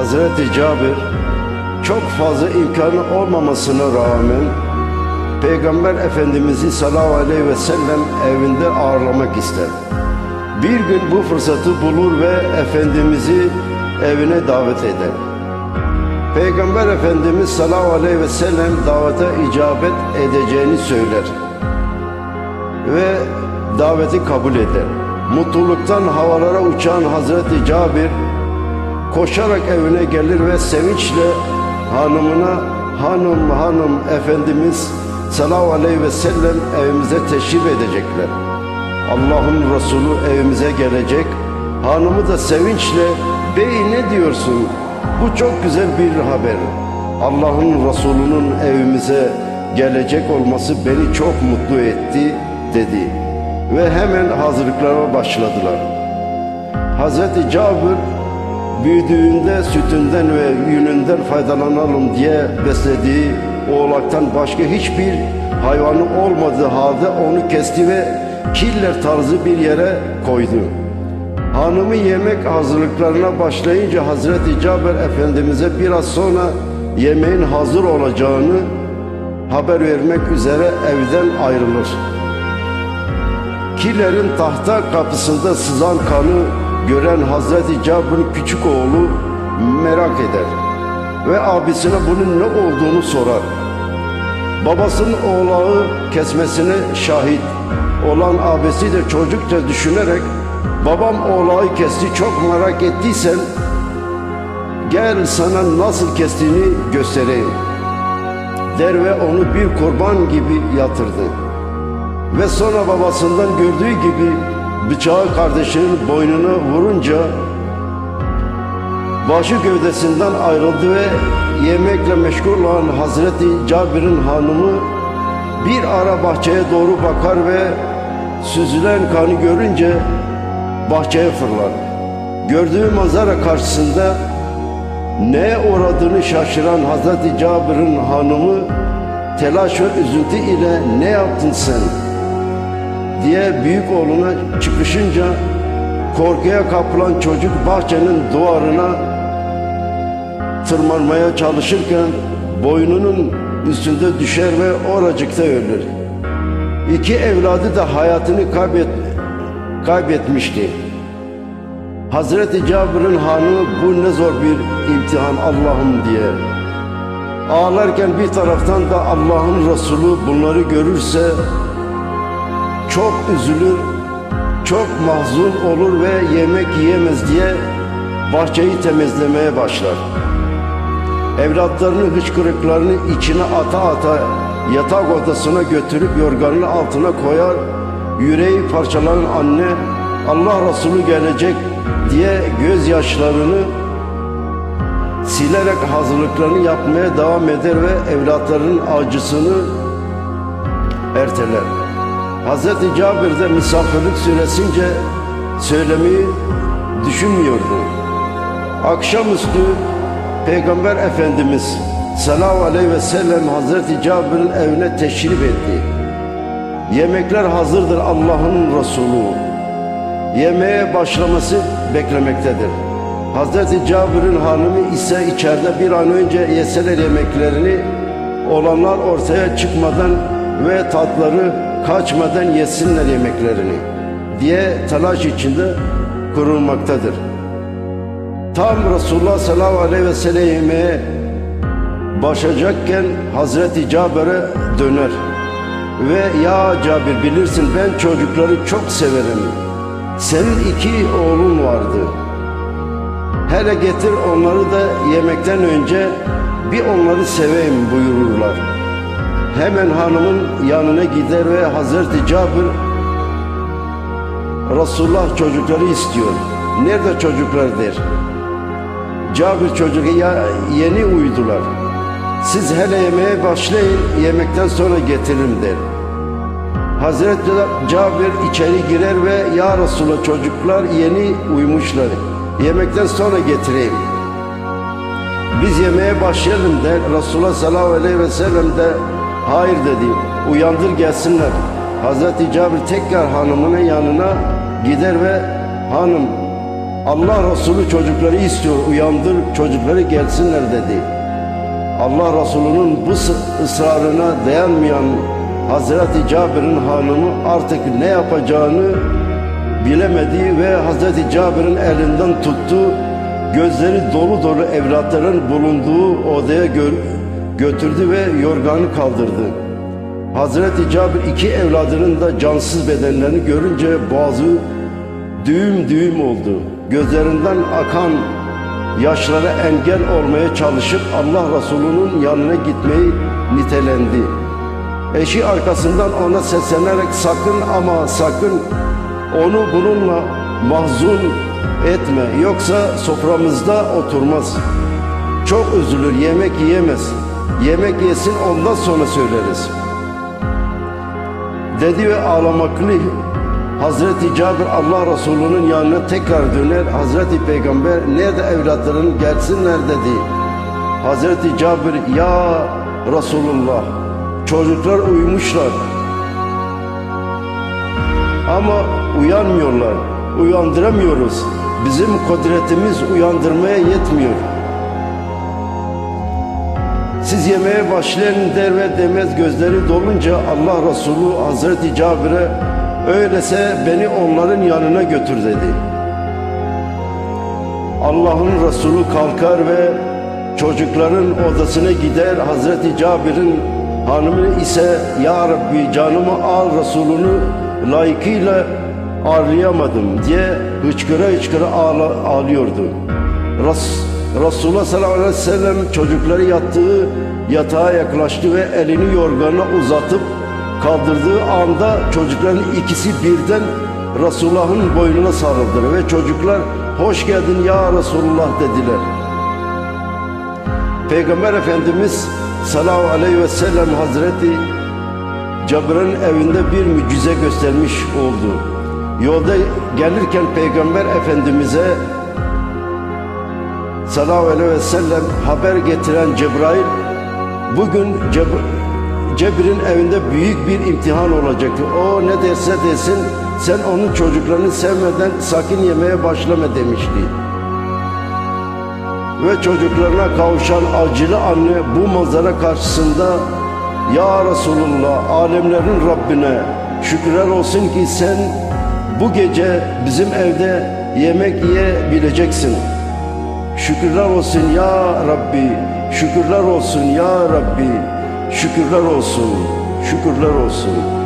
Hazreti Cabir çok fazla imkanı olmamasına rağmen Peygamber Efendimiz'i sallallahu aleyhi ve sellem evinde ağırlamak ister. Bir gün bu fırsatı bulur ve Efendimiz'i evine davet eder. Peygamber Efendimiz sallallahu aleyhi ve sellem davete icabet edeceğini söyler ve daveti kabul eder. Mutluluktan havalara uçan Hazreti Cabir koşarak evine gelir ve sevinçle hanımına hanım hanım Efendimiz sallallahu aleyhi ve sellem evimize teşrif edecekler. Allah'ın Resulü evimize gelecek. Hanımı da sevinçle bey ne diyorsun? Bu çok güzel bir haber. Allah'ın Resulü'nün evimize gelecek olması beni çok mutlu etti dedi. Ve hemen hazırlıklara başladılar. Hazreti Cabir büyüdüğünde sütünden ve yününden faydalanalım diye beslediği oğlaktan başka hiçbir hayvanı olmadığı halde onu kesti ve killer tarzı bir yere koydu. Hanımı yemek hazırlıklarına başlayınca Hazreti Cabir Efendimiz'e biraz sonra yemeğin hazır olacağını haber vermek üzere evden ayrılır. Killer'in tahta kapısında sızan kanı gören Hazreti Cabir'in küçük oğlu merak eder ve abisine bunun ne olduğunu sorar. Babasının oğlağı kesmesine şahit olan abisi de çocukça düşünerek babam oğlağı kesti çok merak ettiysen gel sana nasıl kestiğini göstereyim der ve onu bir kurban gibi yatırdı. Ve sonra babasından gördüğü gibi bıçağı kardeşinin boynuna vurunca başı gövdesinden ayrıldı ve yemekle meşgul olan Hazreti Cabir'in hanımı bir ara bahçeye doğru bakar ve süzülen kanı görünce bahçeye fırlar. Gördüğü manzara karşısında neye uğradığını şaşıran Hazreti Cabir'in hanımı telaş ve üzüntü ile ne yaptın sen diye büyük oğluna çıkışınca korkuya kapılan çocuk bahçenin duvarına tırmanmaya çalışırken boynunun üstünde düşer ve oracıkta ölür. İki evladı da hayatını kaybet, kaybetmişti. Hazreti Cabir'in hanımı bu ne zor bir imtihan Allah'ım diye. Ağlarken bir taraftan da Allah'ın Resulü bunları görürse çok üzülür, çok mahzun olur ve yemek yiyemez diye bahçeyi temizlemeye başlar. Evlatlarını hıçkırıklarını içine ata ata yatak odasına götürüp yorganın altına koyar, yüreği parçalanan anne Allah Resulü gelecek diye gözyaşlarını silerek hazırlıklarını yapmaya devam eder ve evlatlarının acısını erteler. Hz. Cabir de misafirlik süresince söylemeyi düşünmüyordu. Akşamüstü Peygamber Efendimiz sallallahu aleyhi ve sellem Hazreti Cabir'in evine teşrif etti. Yemekler hazırdır Allah'ın Resulü. Yemeğe başlaması beklemektedir. Hazreti Cabir'in hanımı ise içeride bir an önce yeseler yemeklerini olanlar ortaya çıkmadan ve tatları kaçmadan yesinler yemeklerini diye telaş içinde kurulmaktadır. Tam Resulullah sallallahu aleyhi ve sellem yemeğe başlayacakken Hazreti Cabir'e döner ve ya Cabir bilirsin ben çocukları çok severim. Senin iki oğlun vardı. Hele getir onları da yemekten önce bir onları seveyim buyururlar. Hemen hanımın yanına gider ve Hazreti Cabir Resulullah çocukları istiyor. Nerede çocuklar der. Cabir çocuk ya yeni uyudular. Siz hele yemeğe başlayın, yemekten sonra getiririm der. Hazreti Cabir içeri girer ve Ya Resulallah çocuklar yeni uyumuşlar. Yemekten sonra getireyim. Biz yemeğe başlayalım der. Resulullah sallallahu aleyhi ve sellem de hayır dedi. Uyandır gelsinler. Hazreti Cabir tekrar hanımının yanına gider ve hanım Allah Resulü çocukları istiyor uyandır çocukları gelsinler dedi. Allah Resulü'nün bu ıs- ısrarına dayanmayan Hazreti Cabir'in hanımı artık ne yapacağını bilemedi ve Hazreti Cabir'in elinden tuttu. Gözleri dolu dolu evlatların bulunduğu odaya gö- götürdü ve yorganı kaldırdı. Hazreti Cabir iki evladının da cansız bedenlerini görünce boğazı düğüm düğüm oldu. Gözlerinden akan yaşlara engel olmaya çalışıp Allah Resulü'nün yanına gitmeyi nitelendi. Eşi arkasından ona seslenerek sakın ama sakın onu bununla mahzun etme yoksa soframızda oturmaz. Çok üzülür yemek yiyemez. Yemek yesin ondan sonra söyleriz. Dedi ve ağlamaklı Hazreti Cabir Allah Resulü'nün yanına tekrar döner. Hazreti Peygamber nerede evlatların gelsinler dedi. Hazreti Cabir ya Resulullah çocuklar uyumuşlar. Ama uyanmıyorlar. Uyandıramıyoruz. Bizim kudretimiz uyandırmaya yetmiyor. Siz yemeğe başlayın der ve demez gözleri dolunca Allah Resulü Hazreti Cabir'e öylese beni onların yanına götür dedi. Allah'ın Resulü kalkar ve çocukların odasına gider Hazreti Cabir'in hanımı ise Ya Rabbi canımı al Resulünü layıkıyla ağırlayamadım diye hıçkıra hıçkıra ağla, ağlıyordu. Res, Resulullah sallallahu aleyhi ve sellem çocukları yattığı yatağa yaklaştı ve elini yorganına uzatıp kaldırdığı anda çocukların ikisi birden Resulullah'ın boynuna sarıldılar ve çocuklar hoş geldin ya Resulullah dediler. Peygamber Efendimiz sallallahu aleyhi ve sellem Hazreti Cabir'in evinde bir mucize göstermiş oldu. Yolda gelirken Peygamber Efendimiz'e sallallahu aleyhi ve sellem haber getiren Cebrail bugün Ceb- Cebir'in evinde büyük bir imtihan olacaktı. O ne derse desin sen onun çocuklarını sevmeden sakın yemeye başlama demişti. Ve çocuklarına kavuşan acılı anne bu manzara karşısında Ya Resulullah alemlerin Rabbine şükürler olsun ki sen bu gece bizim evde yemek yiyebileceksin. Şükürler olsun ya Rabbi, şükürler olsun ya Rabbi, şükürler olsun, şükürler olsun.